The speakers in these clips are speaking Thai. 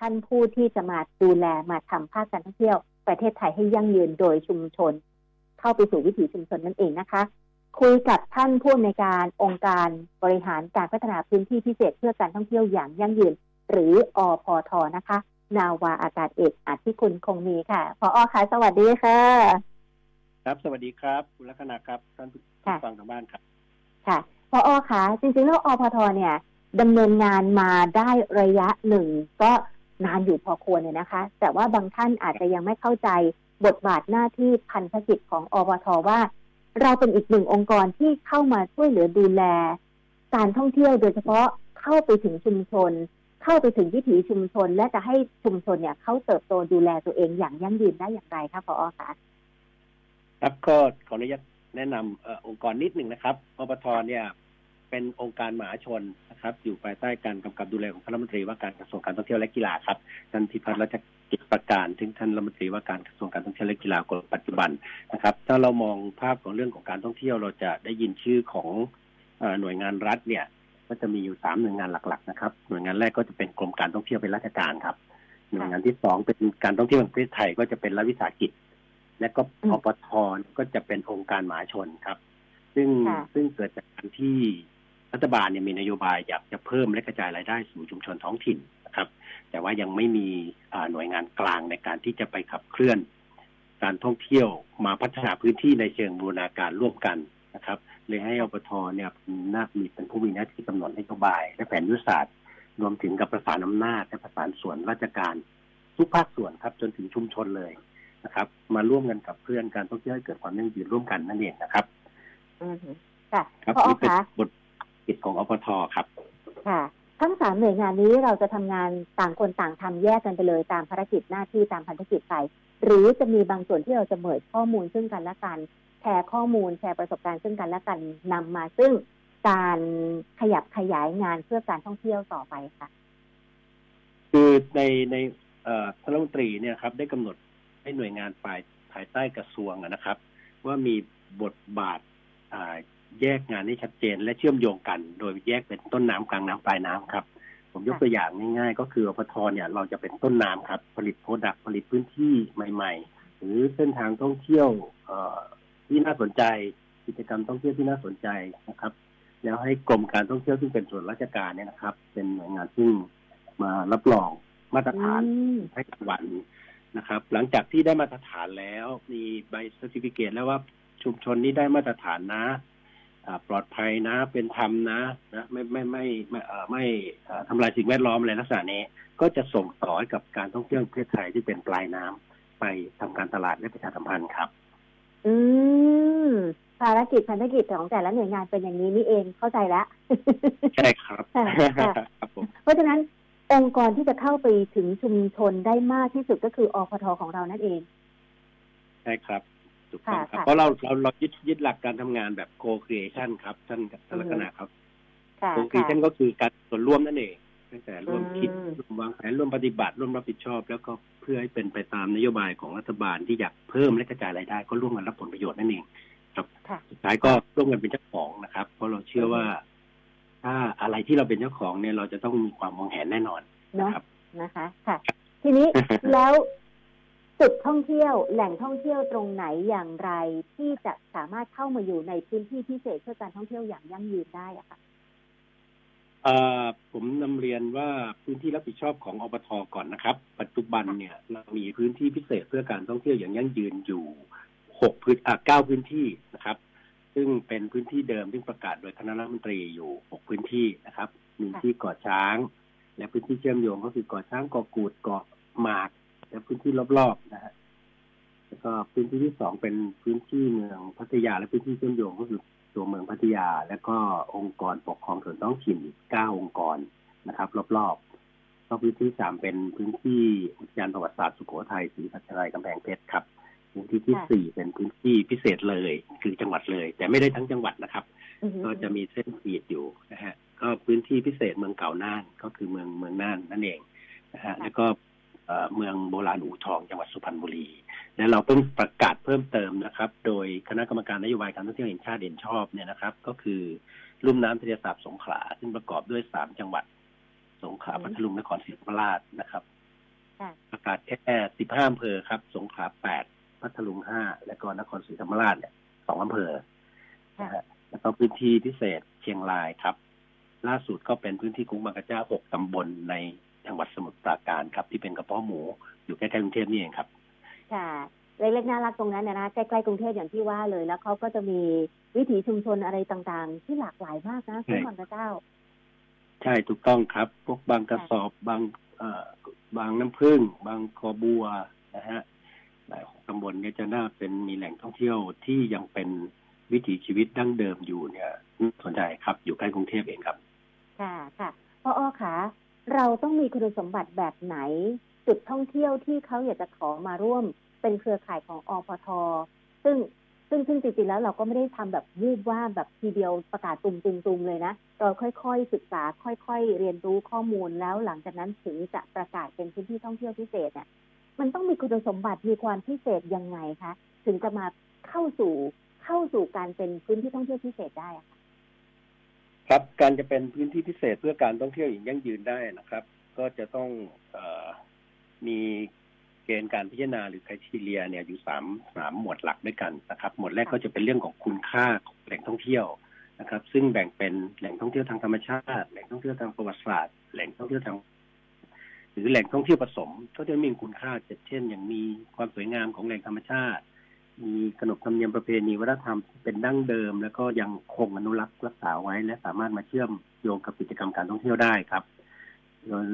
ท่านผู้ที่จะมาดูแลมาทำภาคการท่องเที่ยว ประเทศไทยให้ยั่งยืนโดยชุมชน เข้าไปสู่วิถีชุมชนนั่นเองนะคะ คุยกับท่านผู้ในวยการองค์การบริหารการพัฒนาพื้นที่พิเศษเพื่อการท่องเที่ยวอย่างยั่งยืน หรืออพทนะคะ นาวาอากาศเอกอาทิคุณคงมีค่ะพออค่ะสวัสดีค่ะ ครับสวัสดีครับคุณลักษณะครับท่านผู้ค่ะฟังทางบ้านครับค่ะพออคะจริงๆแล้วอพทเนี่ยดำเนินงานมาได้ระยะหนึ่ง ก็ นานอยู่พอควรเนี่ยนะคะ แต่ว่าบางท่านอาจจะยังไม่เข้าใจบทบาทหน้าที่พันธกิจของอพทว่า เราเป็นอีกหนึ่งองค์กรที่เข้ามาช่วยเหลือดูแล การท่องเที่ยวโดยเฉพาะเข้าไปถึงชุมชน เข้าไปถึงวิถีชุมชน และจะให้ชุมชนเนี่ยเขาเติบโตดูแลตัวเองอย่างยั่งยืนได้อย่างไรคะพออคะครับก็ขออนุญาตแนะนำอองค์กรนิดหนึ่งนะครับอปทเนี่ย เป็นองค์การมหาชนนะครับ อยู่ภายใต้การกำกับดูแลของคณะรัฐมนตรีว่าการกระทรวงการท่องเที่ยวและกีฬาครับท่านพิพัฒน์รัชกิจประการถึงท่านรัฐมนตรีว่าการกระทรวงการท่องเที่ยวและกีฬาคนปัจจุบันนะครับ ถ้าเรามองภาพของเรื่องของการท่องเที่ยวเราจะได้ยินชื่อของเอ่อหน่วยงานรัฐเนี่ย ก็จะมีอยู่สามหน่วยงานหลักๆนะครับ หน่วยงานแรกก็จะเป็นกรมการท่องเที่ยวเป็นราชการครับ หน่วยงานที่สองเป็นการท่องเที่ยวแห่งประเทศไทยก็จะเป็นรัฐวิสาหกิจ และก็อืมอปทก็จะเป็นองค์การมหาชนครับ ซึ่งค่ะซึ่งเกิดจากการที่ รัฐบาลเนี่ยมีนโยบายอยากจะเพิ่มและกระจายรายได้สู่ชุมชนท้องถิ่นนะครับ แต่ว่ายังไม่มีอ่าหน่วยงานกลางในการที่จะไปขับเคลื่อน การท่องเที่ยวมาพัฒนาพื้นที่ในเชิงบูรณาการร่วมกันนะครับเลยให้อปทเนี่ยน่ามีเป็นผู้มีหน้าที่กำหนดนโยบาย และแผนยุทธศาสตร์ รวมถึงกับประสานอำนาจและประสานส่วนราชการทุกภาคส่วนครับ จนถึงชุมชนเลยนะครับ มาร่วมกันกับเพื่อนการท่องเที่ยวให้เกิดความยั่งยืนร่วมกันนั่นเองนะครับอือฮึค่ะครับพออนี่เป็นคะบท กิจของอปทครับ ค่ะ ทั้งสามหน่วยงานนี้เราจะทำงานต่างคนต่างทำแยกกันไปเลยตามภารกิจหน้าที่ตามพันธกิจไป หรือจะมีบางส่วนที่เราจะเมิดข้อมูลซึ่งกันและกัน แชร์ข้อมูลแชร์ประสบการณ์ซึ่งกันและกันนำมาซึ่งการขยับขยายงานเพื่อการท่องเที่ยวต่อไปค่ะ คือในในเอ่อท่านรัฐมนตรีเนี่ยครับ ได้กำหนดให้หน่วยงานฝ่ายภายใต้กระทรวงอะนะครับ ว่ามีบทบาทอ่า แยกงานให้ชัดเจน และเชื่อมโยงกัน โดยแยกเป็นต้นน้ำกลางน้ำปลายน้ำครับ ผมยกตัวอย่างง่ายๆ ก็คืออปทเนี่ยเราจะเป็นต้นน้ำครับ ผลิตโปรดักต์ผลิตพื้นที่ใหม่ ๆ หรือเส้นทางท่องเที่ยวเอ่อที่น่าสนใจ กิจกรรมท่องเที่ยวที่น่าสนใจนะครับ แล้วให้กรมการท่องเที่ยวซึ่งเป็นส่วนราชการเนี่ยนะครับ เป็นหน่วยงานซึ่งมารับรองมาตรฐานอืมให้รางวัลนะครับ หลังจากที่ได้มาตรฐานแล้วมีใบเซอร์ติฟิเคตแล้วว่าชุมชนนี้ได้มาตรฐานนะอ่า ปลอดภัยนะ เป็นธรรมนะนะไม่ไม่ไม่ไม่เอ่อไม่เอ่อทำลายสิ่งแวดล้อมอะไรลักษณะนี้ ก็จะส่งต่อให้กับการท่องเที่ยวแห่งประเทศไทยที่เป็นปลายน้ำไปทำการตลาดและประชาสัมพันธ์ครับ อืมภารกิจพันธกิจของแต่ละหน่วยงานเป็นอย่างนี้นี่เองเข้าใจแล้วใช่ครับค่ะค่ะครับผมเพราะฉะนั้นองค์กรที่จะเข้าไปถึงชุมชนได้มากที่สุดก็คืออพทของเรานั่นเอง ใช่ครับ ถูกต้องครับค่ะเพราะเราเราเรายึดยึดหลักการทำงานแบบ co-creation ครับ ท่านท่านลักษณะครับค่ะโครงการค่ะก็คือการส่วนร่วมนั่นเองตั้งแต่ร่วมคิดอืมร่วมวางแผนร่วมปฏิบัติร่วมรับผิดชอบ แล้วก็เพื่อให้เป็นไปตามนโยบายของรัฐบาลที่อยากเพิ่มและกระจายรายได้ ก็ร่วมกันรับผลประโยชน์นั่นเอง ครับค่ะสุดท้ายก็ร่วมกันเป็นเจ้าของนะครับ เพราะเราเชื่อว่า ถ้าอะไรที่เราเป็นเจ้าของเนี่ยเราจะต้องมีความมองเห็นแน่นอนเนาะครับนะคะ ค่ะ ทีนี้แล้ว จุดท่องเที่ยวแหล่งท่องเที่ยวตรงไหนอย่างไรที่จะสามารถเข้ามาอยู่ในพื้นที่พิเศษเพื่อการท่องเที่ยวอย่างยั่งยืนได้อะค่ะเอ่อผมนำเรียนว่าพื้นที่รับผิดชอบของอบทก่อนนะครับ ปัจจุบันเนี่ยเรามีพื้นที่พิเศษเพื่อการท่องเที่ยวอย่างยั่งยืนอยู่หกพื้นอ่าเก้าพื้นที่นะครับ ซึ่งเป็นพื้นที่เดิมที่ประกาศโดยคณะรัฐมนตรีอยู่หกพื้นที่นะครับ มีที่เกาะช้าง และพื้นที่เชื่อมโยงก็คือเกาะช้างเกาะกูดเกาะหมาก และพื้นที่รอบๆนะฮะแล้วก็พื้นที่ที่สองเป็นพื้นที่เมืองพัทยา และพื้นที่เชื่อมโยงก็คือตัวเมืองพัทยา และก็องค์กรปกครองส่วนท้องถิ่นอีกเก้าองค์กรนะครับ รอบๆก็พื้นที่สามเป็นพื้นที่อุทยานประวัติศาสตร์สุโขทัยศรีพัชรายกำแพงเพชรครับพื้นที่ที่ค่ะสี่เป็นพื้นที่พิเศษเลย คือจังหวัดเลย แต่ไม่ได้ทั้งจังหวัดนะครับอือฮึก็จะมีเส้นขีดอยู่นะฮะก็พื้นที่พิเศษเมืองเก่าน่านก็คือเมืองเมืองน่านนั่นเองนะฮะแล้วก็ เอ่อเมืองโบราณอู่ทองจังหวัดสุพรรณบุรี และเราเพิ่งประกาศเพิ่มเติมนะครับ โดยคณะกรรมการนโยบายการท่องเที่ยวแห่งชาติเห็นชอบเนี่ยนะครับ ก็คือลุ่มน้ำทะเลสาบสงขลาซึ่งประกอบด้วยสามจังหวัด สงขลาพัทลุงนครศรีธรรมราชนะครับประกาศแค่สิบห้าอำเภอครับ สงขลาแปดพัทลุงห้าและก็นครศรีธรรมราชเนี่ยสองอำเภอนะฮะแล้วก็พื้นที่พิเศษเชียงรายครับ ล่าสุดก็เป็นพื้นที่กรุงบางกระเจ้าหกตำบลใน จังหวัดสมุทรปราการครับ ที่เป็นกระเพาะหมูอยู่ใกล้ๆกรุงเทพนี่เองครับค่ะเล็กๆน่ารักตรงนั้นนะนะใกล้ๆกรุงเทพอย่างที่ว่าเลย แล้วเขาก็จะมีวิถีชุมชนอะไรต่างๆ ที่หลากหลายมากนะใช่ที่บางกระเจ้า ใช่ถูกต้องครับ พวกบางกระสอบบางเอ่อบางน้ำพึ่งบางคอบัวนะฮะหลายตำบลเนี่ยจะน่าเป็นมีแหล่งท่องเที่ยวที่ยังเป็นวิถีชีวิตดั้งเดิมอยู่เนี่ยน่าสนใจครับอยู่ใกล้กรุงเทพเองครับ ค่ะค่ะพออคะ เราต้องมีคุณสมบัติแบบไหน จุดท่องเที่ยวที่เขาอยากจะขอมาร่วม เป็นเครือข่ายของอพท ซึ่งซึ่งซึ่งจริงๆแล้วเราก็ไม่ได้ทำแบบวูบว่าแบบทีเดียวประกาศตุมตุมตุมเลยนะ เราค่อยๆศึกษา ค่อยๆ เรียนรู้ข้อมูลแล้วหลังจากนั้นถึงจะประกาศเป็นพื้นที่ท่องเที่ยวพิเศษเนี่ยมันต้องมีคุณสมบัติมีความพิเศษยังไงคะ ถึงจะมาเข้าสู่เข้าสู่การเป็นพื้นที่ท่องเที่ยวพิเศษได้ะค่ะ ครับการจะเป็นพื้นที่พิเศษเพื่อการท่องเที่ยวอย่างยั่งยืนได้นะครับ ก็จะต้องเออมีเกณฑ์การพิจารณาหรือ c r i ทีเรียเนี่ยอยู่สามสามหมวดหลักด้วยกันนะครับ หมวดแรกก็จะเป็นเรื่องของคุณค่าของแหล่งท่องเที่ยวนะครับ ซึ่งแบ่งเป็นแหล่งท่องเที่ยวทางธรรมชาติ แหล่งท่องเที่ยวทางประวัติศาสตร์ แหล่งท่องเที่ยวทางหรือแหล่งท่องเที่ยวผสม ก็จะมีคุณค่าเช่น อย่างมีความสวยงามของแหล่งธรรมชาติ มีขนบธรรมเนียมประเพณีวัฒนธรรมที่เป็นดั้งเดิม แล้วก็ยังคงอนุรักษ์รักษาไว้ และสามารถมาเชื่อมโยงกับกิจกรรมการท่องเที่ยวได้ครับ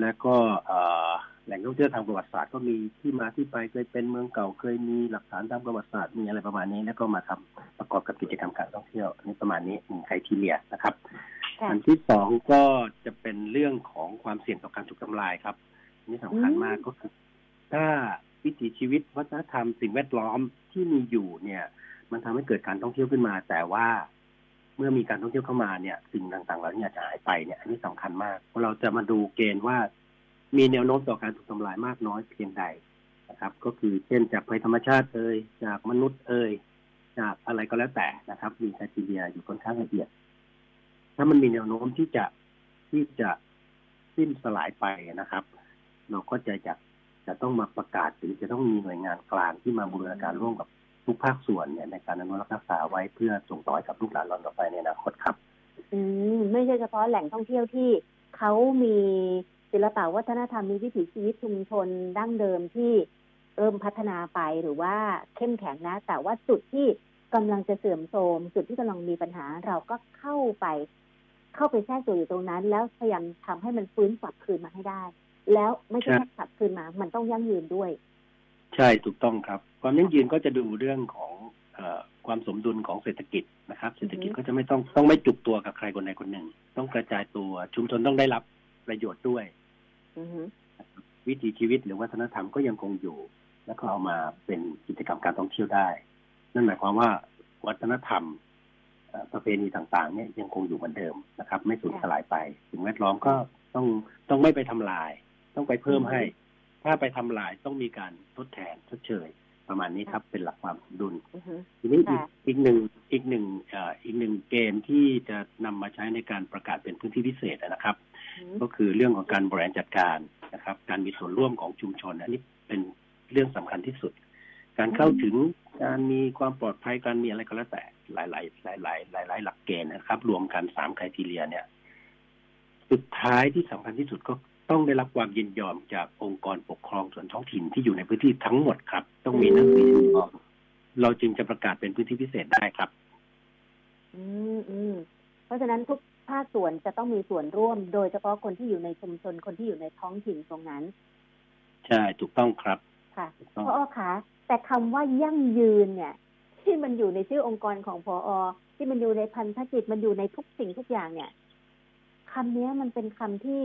และก็เอ่อแหล่งท่องเที่ยวทางประวัติศาสตร์ก็มีที่มาที่ไปเคยเป็นเมืองเก่าเคยมีหลักฐานทางประวัติศาสตร์มีอะไรประมาณนี้ แล้วก็มาทำประกอบกับกิจกรรมการท่องเที่ยวอันนี้ประมาณนี้หนึ่งไครทีเรียนะครับค่ะอันที่สองก็จะเป็นเรื่องของความเสี่ยงต่อการถูกทำลายครับอันนี่สำคัญมากก็คือถ้า วิถีชีวิต วัฒนธรรมสิ่งแวดล้อมที่มีอยู่เนี่ย มันทำให้เกิดการท่องเที่ยวขึ้นมา แต่ว่าเมื่อมีการท่องเที่ยวเข้ามาเนี่ย สิ่งต่างๆเหล่านี้จะหายไปเนี่ย อันนี้สำคัญมากเพราะเราจะมาดูเกณฑ์ว่ามีแนวโน้มต่อการถูกทำลายมากน้อยเพียงใดนะครับ ก็คือเช่นจากภัยธรรมชาติเอ่ยจากมนุษย์เอ่ยจากอะไรก็แล้วแต่นะครับ มีคทีเรียอยู่ค่อนข้างละเอียด ถ้ามันมีแนวโน้มที่จะที่จะสิ้นสลายไปนะครับ เราก็จะจะ จะต้องมาประกาศหรือจะต้องมีหน่วยงานกลางที่มาบูรณาการร่วมกับทุกภาคส่วนเนี่ยในการอนุรักษ์รักษาไว้เพื่อส่งต่อให้กับลูกหลานเราต่อไปในอนาคตครับ อืมไม่ใช่เฉพาะแหล่งท่องเที่ยวที่เขามีศิลปวัฒนธรรมมีวิถีชีวิตชุมชนดั้งเดิมที่เริ่มพัฒนาไปหรือว่าเข้มแข็งนะ แต่ว่าจุดที่กำลังจะเสื่อมโทรมจุดที่กำลังมีปัญหาเราก็เข้าไป เข้าไปแทรกตัวอยู่ตรงนั้น แล้วพยายามทำให้มันฟื้นกลับคืนมาให้ได้ แล้วไม่ใช่ใช่แค่กลับคืนมา มันต้องยั่งยืนด้วย ใช่ถูกต้องครับ ความยั่งยืนก็จะดูเรื่องของเออความสมดุลของเศรษฐกิจนะครับ เศรษฐกิจอือฮึก็จะไม่ต้องต้องไม่จุกตัวกับใครคนใดคนหนึ่ง ต้องกระจายตัวชุมชนต้องได้รับประโยชน์ด้วยอือฮึวิถีชีวิตหรือวัฒนธรรมก็ยังคงอยู่ แล้วก็เอามาเป็นกิจกรรมการท่องเที่ยวได้ นั่นหมายความว่าวัฒนธรรมเอ่อประเพณีต่างๆ เนี่ยยังคงอยู่เหมือนเดิมนะครับ ไม่สูญสลายไป สิ่งแวดล้อมก็ต้องต้องไม่ไปทำลาย ต้องไปเพิ่มให้ ถ้าไปทำลายต้องมีการทดแทนชดเชย ประมาณนี้ครับเป็นหลักความสมดุลอือฮึทีนี้อีกค่ะอีกหนึ่งอีกหนึ่งเอ่ออีกหนึ่งเกณฑ์ที่จะนำมาใช้ในการประกาศเป็นพื้นที่พิเศษนะครับอือฮึก็คือเรื่องของการบริหารจัดการนะครับ การมีส่วนร่วมของชุมชนอันนี้เป็นเรื่องสำคัญที่สุด การเข้าถึงการมีความปลอดภัยการมีอะไรก็แล้วแต่หลายหลายหลายหลายหลายหลายหลักเกณฑ์นะครับ รวมกันสามไครทีเรียเนี่ย สุดท้ายที่สำคัญที่สุดก็ ต้องได้รับความยินยอมจากองค์กรปกครองส่วนท้องถิ่นที่อยู่ในพื้นที่ทั้งหมดครับ ต้องมีหนังสือยินยอมเราจึงจะประกาศเป็นพื้นที่พิเศษได้ครับ อืมอืมเพราะฉะนั้นทุกภาคส่วนจะต้องมีส่วนร่วม โดยเฉพาะคนที่อยู่ในชุมชนคนที่อยู่ในท้องถิ่นตรงนั้น ใช่ถูกต้องครับค่ะถูกต้องพอคะแต่คำว่ายั่งยืนเนี่ย ที่มันอยู่ในชื่อองค์กรของพอที่มันอยู่ในพันธกิจมันอยู่ในทุกสิ่งทุกอย่างเนี่ยคำนี้มันเป็นคำที่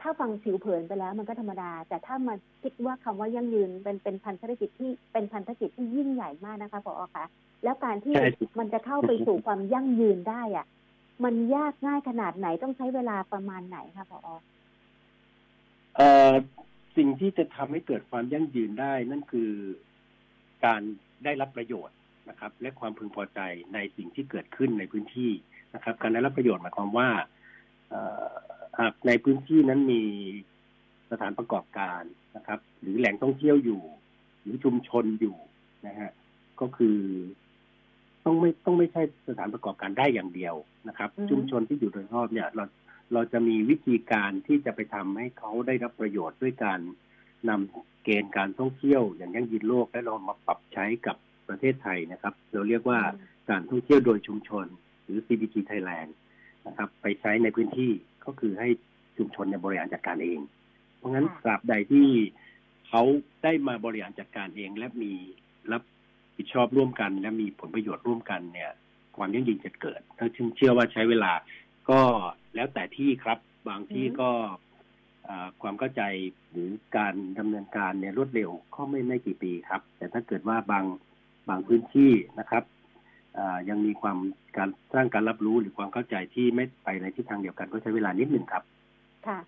ถ้าฟังผิวเผินไปแล้วมันก็ธรรมดา แต่ถ้ามาคิดว่าคำว่ายั่งยืนเป็นเป็นพันธกิจที่เป็นพันธกิจที่ยิ่งใหญ่มากนะคะพอคะแล้วการที่ใช่ถูกมันจะเข้าไปสู่ความยั่งยืนได้อะมันยากง่ายขนาดไหนต้องใช้เวลาประมาณไหนคะพอเอ่อสิ่งที่จะทำให้เกิดความยั่งยืนได้ นั่นคือการได้รับประโยชน์นะครับ และความพึงพอใจในสิ่งที่เกิดขึ้นในพื้นที่นะครับ การได้รับประโยชน์หมายความว่าเอ่อ หากในพื้นที่นั้นมีสถานประกอบการนะครับ หรือแหล่งท่องเที่ยวอยู่ หรือชุมชนอยู่นะฮะก็คือต้องไม่ต้องไม่ใช่สถานประกอบการได้อย่างเดียวนะครับอือฮึชุมชนที่อยู่โดยรอบเนี่ยเราเราจะมีวิธีการที่จะไปทำให้เขาได้รับประโยชน์ด้วยการนำเกณฑ์การท่องเที่ยว อย่างยั่งยืนโลกและเรามาปรับใช้กับประเทศไทยนะครับ เราเรียกว่าการท่องเที่ยวโดยชุมชน หรือ CBT Thailand นะครับ ไปใช้ในพื้นที่ก็คือให้ชุมชนเนี่ยบริหารจัดการเอง เพราะงั้นค่ะตราบใดที่เขาได้มาบริหารจัดการเองและมีรับผิดชอบร่วมกัน และมีผลประโยชน์ร่วมกันเนี่ย ความยั่งยืนจะเกิดถ้าซึ่งเชื่อว่าใช้เวลาก็แล้วแต่ที่ครับบางที่อืมก็อ่าความเข้าใจหรือการดำเนินการเนี่ยรวดเร็วก็ไม่ไม่กี่ปีครับ แต่ถ้าเกิดว่าบางบางพื้นที่นะครับอ่า ยังมีความการสร้างการรับรู้หรือความเข้าใจที่ไม่ไปในทิศทางเดียวกันก็ใช้เวลานิดหนึ่งครับ ค่ะ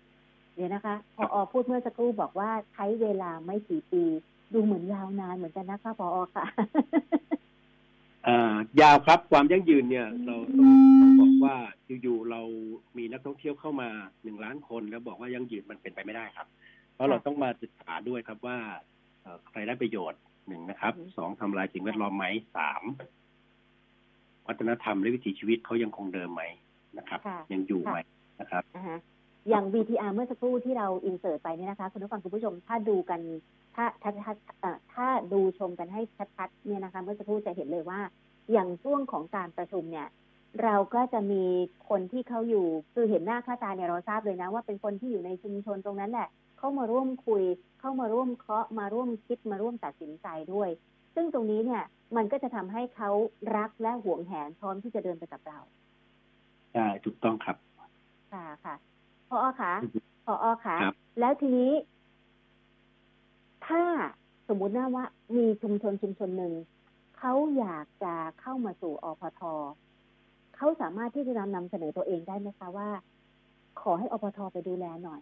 เดี๋ยวนะคะพออพูดเมื่อสักครู่บอกว่าใช้เวลาไม่กี่ปี ดูเหมือนยาวนานเหมือนกันนะคะพออค่ะอ่ายาวครับความยั่งยืนเนี่ยอืมเราต้องต้องบอกว่าอยู่ๆเรามีนักท่องเที่ยวเข้ามาหนึ่งล้านคน แล้วบอกว่ายั่งยืนมันเป็นไปไม่ได้ครับ เพราะเราต้องมาศึกษาด้วยครับว่าเอ่อใครได้ประโยชน์หนึ่งนะครับสองทำลายสิ่งแวดล้อมไหมสาม วัฒนธรรมและวิถีชีวิตเขายังคงเดิมไหมนะครับค่ะยังอยู่ไหมนะครับนะคะอย่าง VTR เมื่อสักครู่ที่เราอินเสิร์ตไปเนี่ยนะคะ คุณผู้ฟังคุณผู้ชมถ้าดูกัน ถ้าถ้าถ้าเอ่อถ้าดูชมกันให้ชัดๆเนี่ยนะคะ เมื่อสักครู่จะเห็นเลยว่า อย่างช่วงของการประชุมเนี่ย เราก็จะมีคนที่เขาอยู่คือเห็นหน้าค่าตาเนี่ยเราทราบเลยนะ ว่าเป็นคนที่อยู่ในชุมชนตรงนั้นแหละ เข้ามาร่วมคุย เข้ามาร่วมเคาะมาร่วมคิดมาร่วมตัดสินใจด้วย ซึ่งตรงนี้เนี่ย มันก็จะทำให้เขารักและหวงแหนพร้อมที่จะเดินไปกับเราใช่ถูกต้องครับ ค่ะค่ะพออคะพออคะครับแล้วทีนี้ ถ้าสมมุตินะว่า มีชุมชนชุมชนหนึ่งเขาอยากจะเข้ามาสู่อพทเขาสามารถที่จะนำนำเสนอตัวเองได้ไหมคะว่า ขอให้อพทไปดูแลหน่อย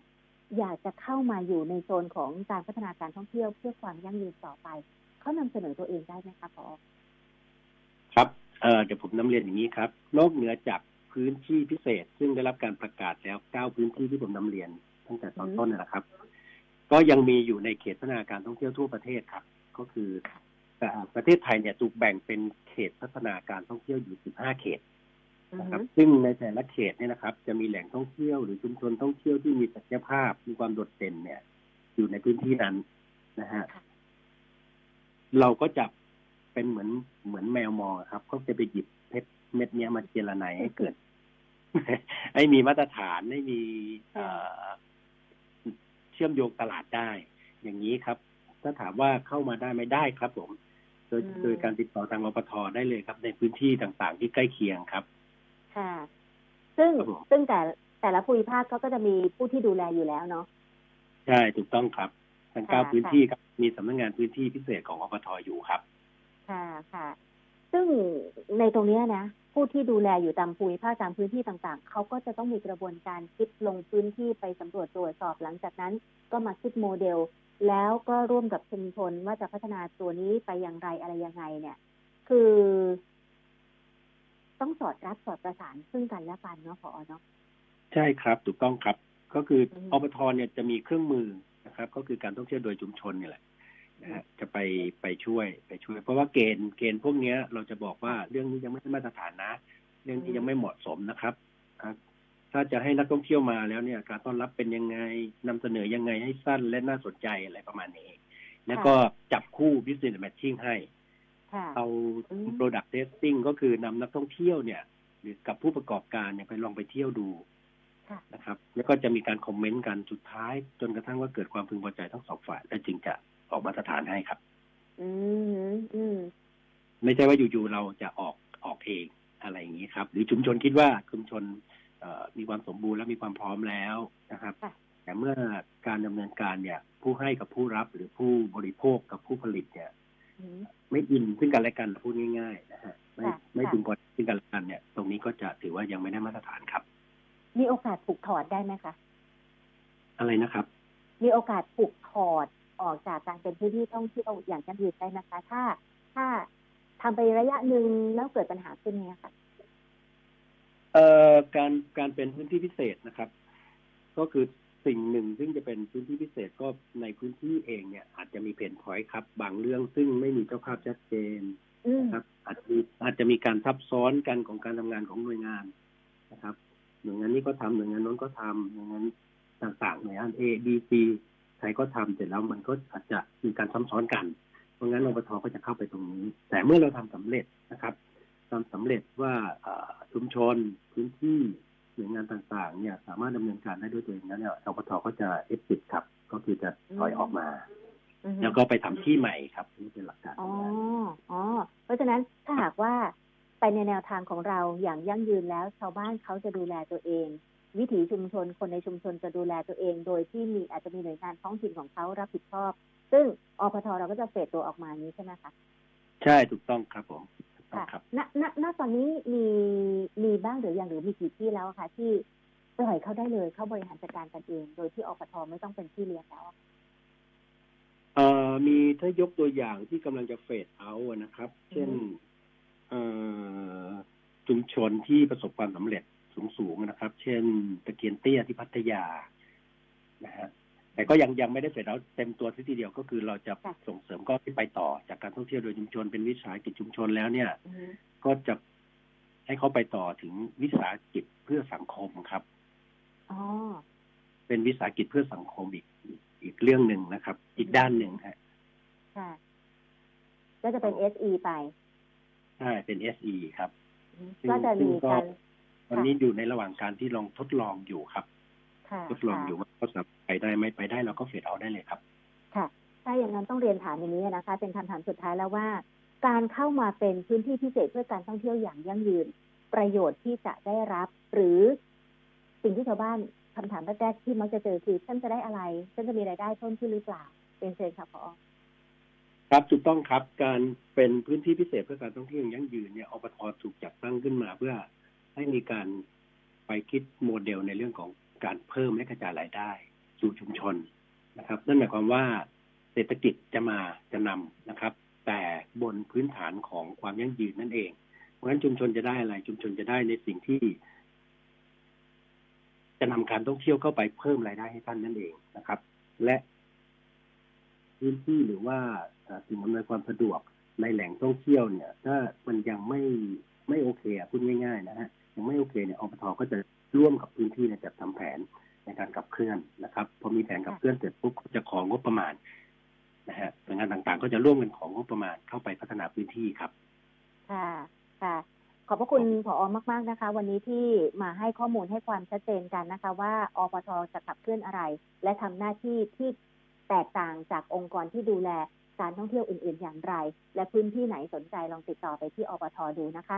อยากจะเข้ามาอยู่ในโซนของการพัฒนาการท่องเที่ยวเพื่อความยั่งยืนต่อไป เขานำเสนอตัวเองได้ไหมคะพอครับเอ่อเดี๋ยวผมนำเรียนอย่างนี้ครับ นอกเหนือจากพื้นที่พิเศษ ซึ่งได้รับการประกาศแล้วเก้าพื้นที่ที่ผมนำเรียนตั้งแต่ตอนต้นนนแหละครับ ก็ยังมีอยู่ในเขตพัฒนาการท่องเที่ยวทั่วประเทศครับ ก็คือเอ่อประเทศไทยเนี่ยถูกแบ่งเป็นเขตพัฒนาการท่องเที่ยวอยู่ 15 เขตอือนะคฮึรับ ซึ่งในแต่ละเขตเนี่ยนะครับ จะมีแหล่งท่องเที่ยวหรือชุมชนท่องเที่ยวที่มีศักยภาพมีความโดดเด่นเนี่ย อยู่ในพื้นที่นั้นนะฮะค่ะ เราก็จะเป็นเหมือนเหมือนแมวมองครับเขาจะไปหยิบเพชรเม็ดเนี้ยมาเจรไนให้เกิดให้มีมาตรฐานให้มีเอ่อเชื่อมโยงตลาดได้ อย่างนี้ครับ ถ้าถามว่าเข้ามาได้ไม่ได้ครับผม โดยอืมโดยการติดต่อทางรปทได้เลยครับ ในพื้นที่ต่างๆ ที่ใกล้เคียงครับ ค่ะ ซึ่งครับผมซึ่งแต่แต่ละภูมิภาคเขาก็จะมีผู้ที่ดูแลอยู่แล้วเนาะใช่ถูกต้องครับ ทั้งเก้าค่ะพื้นที่ครับมีสำนักงานพื้นที่พิเศษของรปทอยู่ครับ ค่ะค่ะ ซึ่งในตรงเนี้ยนะผู้ที่ดูแลอยู่ตามภูมิภาคตามพื้นที่ต่างๆ เขาก็จะต้องมีกระบวนการคิดลงพื้นที่ไปสำรวจตรวจสอบหลังจากนั้น ก็มาคิดโมเดล แล้วก็ร่วมกับชุมชนว่าจะพัฒนาตัวนี้ไปอย่างไรอะไรยังไง เนี่ย คือ ต้องสอดรับสอดประสานซึ่งกันและกันเนาะพอเนาะใช่ครับ ถูกต้องครับ ก็คืออืมอปทเนี่ยจะมีเครื่องมือ นะครับ ก็คือการท่องเที่ยวโดยชุมชนนี่แหละนะฮะจะไปไปช่วยไปช่วย เพราะว่าเกณฑ์เกณฑ์พวกเนี้ย เราจะบอกว่าเรื่องนี้ยังไม่ได้มาตรฐานนะ เรื่องนี้ยังไม่เหมาะสมนะครับอะถ้าจะให้นักท่องเที่ยวมาแล้วเนี่ย การต้อนรับเป็นยังไงนำเสนอยังไงให้สั้นและน่าสนใจอะไรประมาณนี้ แล้วก็จับคู่ business matching ให้ค่ะเอาอืม product testing ก็คือนำนักท่องเที่ยวเนี่ย หรือกับผู้ประกอบการเนี่ยไปลองไปเที่ยวดูค่ะ นะครับ แล้วก็จะมีการคอมเมนต์กันสุดท้าย จนกระทั่งว่าเกิดความพึงพอใจทั้งสองฝ่าย และจึงจะออกมาตรฐานให้ครับ อืมอืมไม่ใช่ว่าอยู่ๆเราจะออกออกเองอะไรอย่างนี้ครับ หรือชุมชนคิดว่าชุมชนเอ่อมีความสมบูรณ์และมีความพร้อมแล้วนะครับค่ะแต่เมื่อการดำเนินการเนี่ย ผู้ให้กับผู้รับหรือผู้บริโภคกับผู้ผลิตเนี่ยอืมไม่อินซึ่งกันและกันพูดง่าย ๆ นะฮะไม่ค่ะไม่ค่ะพึงพอใจซึ่งกันและกันเนี่ย ตรงนี้ก็จะถือว่ายังไม่ได้มาตรฐานครับ มีโอกาสถูกถอดได้ไหมคะอะไรนะครับ มีโอกาสถูกถอดออกจากการเป็นพื้นที่ท่องเที่ยวอย่างยั่งยืนได้นะคะ ถ้าถ้าทำไประยะหนึ่งแล้วเกิดปัญหาขึ้นเนี่ยค่ะเอ่อการการเป็นพื้นที่พิเศษนะครับ ก็คือสิ่งหนึ่งซึ่งจะเป็นพื้นที่พิเศษก็ในพื้นที่เองเนี่ย อาจจะมีเพนพอยต์ครับ บางเรื่องซึ่งไม่มีเจ้าภาพชัดเจนอืมนะครับอาจจะมีอาจจะมีการซับซ้อนกันของการทำงานของหน่วยงานนะครับ หน่วยงานนี้ก็ทำหน่วยงานโน้นก็ทำหน่วยงานต่างๆหน่วยงาน A B C ใครก็ทำเสร็จแล้วมันก็อาจจะมีการซ้ำซ้อนกัน เพราะงั้นอบทก็จะเข้าไปตรงนี้ แต่เมื่อเราทำสำเร็จนะครับทำสำเร็จว่าเอ่อชุมชนพื้นที่หน่วยงานต่างๆ เนี่ย สามารถดำเนินการได้ด้วยตัวเองนั้นเนี่ยอบทก็จะเอ็กซิสครับ ก็คือจะถอยออกมาอือฮึแล้วก็ไปทำที่ใหม่ครับนี่เป็นหลักการอ๋ออ๋อเพราะฉะนั้นถ้าหากว่า ไปในแนวทางของเราอย่างยั่งยืนแล้ว ชาวบ้านเขาจะดูแลตัวเอง วิถีชุมชนคนในชุมชนจะดูแลตัวเอง โดยที่มีอาจจะมีหน่วยงานท้องถิ่นของเขารับผิดชอบ ซึ่งอพทเราก็จะเฟดตัวออกมาอย่างนี้ใช่ไหมคะใช่ถูกต้องครับผมถูกต้องค่ะครับณณณตอนนี้มีมีบ้างหรือยังหรือมีกี่ที่แล้วอะคะที่ปล่อยเขาได้เลยเข้าบริหารจัดการกันเอง โดยที่อปทไม่ต้องเป็นที่เลี้ยงแล้วอะเอ่อมีถ้ายกตัวอย่างที่กำลังจะเฟดเอาท์อะนะครับ เช่นเอ่อ ชุมชนที่ประสบความสำเร็จสูงๆนะครับ เช่น ตะเกียนเตี้ยที่พัทยานะฮะแต่ก็ยังยังไม่ได้เฟดเอาท์เต็มตัวทีเดียวก็คือเราจะส่งเสริมก็ที่ไปต่อจากการท่องเที่ยวโดยชุมชนเป็นวิสาหกิจชุมชนแล้วเนี่ยอือฮึก็จะให้เขาไปต่อถึงวิสาหกิจเพื่อสังคมครับอ๋อเป็นวิสาหกิจเพื่อสังคมอีกอีกเรื่องหนึ่งนะครับ อีกด้านหนึ่งฮะค่ะก็จะเป็น SE ไป ใช่เป็น SE ครับอือฮึซึ่งก็จะมีการตอนนี้อยู่ในระหว่างการที่ลองทดลองอยู่ครับค่ะทดลองอยู่ว่าเขาสามารถไปได้ไหมไปได้เราก็เฟดเอาได้เลยครับ ค่ะ ถ้าอย่างนั้นต้องเรียนถามอย่างนี้นะคะ เป็นคำถามสุดท้ายแล้วว่า การเข้ามาเป็นพื้นที่พิเศษเพื่อการท่องเที่ยวอย่างยั่งยืน ประโยชน์ที่จะได้รับ หรือสิ่งที่ชาวบ้านคำถามแรกๆที่มักจะเจอคือฉันจะได้อะไรฉันจะมีรายได้เพิ่มขึ้นหรือเปล่าเป็นเชิญค่ะพอ ครับถูกต้องครับการเป็นพื้นที่พิเศษเพื่อการท่องเที่ยวยั่งยืนเนี่ยอบทถูกจัดตั้งขึ้นมาเพื่อให้มีการไปคิดโมเดลในเรื่องของการเพิ่มและกระจายรายได้ สู่ชุมชนนะครับ นั่นหมายความว่าเศรษฐกิจจะมาจะนำนะครับ แต่บนพื้นฐานของความยั่งยืนนั่นเอง เพราะฉะนั้นชุมชนจะได้อะไรชุมชนจะได้ในสิ่งที่ จะนำการท่องเที่ยวเข้าไปเพิ่มรายได้ให้ท่านนั่นเองนะครับ และ พื้นที่หรือว่าสิ่งอำนวยความสะดวกในแหล่งท่องเที่ยวเนี่ย ถ้ามันยังไม่ไม่โอเคพูดง่าย ๆ นะฮะยังไม่โอเคเนี่ยอบทก็จะร่วมกับพื้นที่ในจัดทำแผนในการขับเคลื่อนนะครับพอมีแผนขับเคลื่อนเสร็จปุ๊บจะของงบประมาณนะฮะหน่วยงานต่างๆ ก็จะร่วมกันของงบประมาณเข้าไปพัฒนาพื้นที่ครับค่ะค่ะขอบพระคุณผอมาก ๆนะคะ วันนี้ที่มาให้ข้อมูลให้ความชัดเจนกันนะคะ ว่าอปทจะขับเคลื่อนอะไร และทำหน้าที่ที่ แตกต่างจากองค์กรที่ดูแลการท่องเที่ยวอื่น ๆ อย่างไร และพื้นที่ไหนสนใจลองติดต่อไปที่อปทดูนะคะ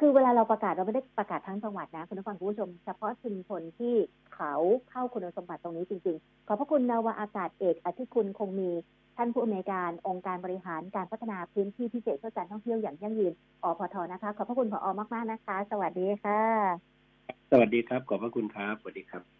คือเวลาเราประกาศเราไม่ได้ประกาศทั้งจังหวัดนะ คุณผู้ฟังคุณผู้ชม เฉพาะชุมชนที่เขาเข้าคุณสมบัติตรงนี้จริง ๆ ขอบพระคุณนาวาอากาศเอกอธิคุณคงมีท่านผู้อำนวยการองค์การบริหารการพัฒนาพื้นที่พิเศษเพื่อการท่องเที่ยวอย่างยั่งยืนอพทนะคะ ขอบพระคุณผอมากๆนะคะ สวัสดีค่ะ สวัสดีครับ ขอบพระคุณครับ สวัสดีครับ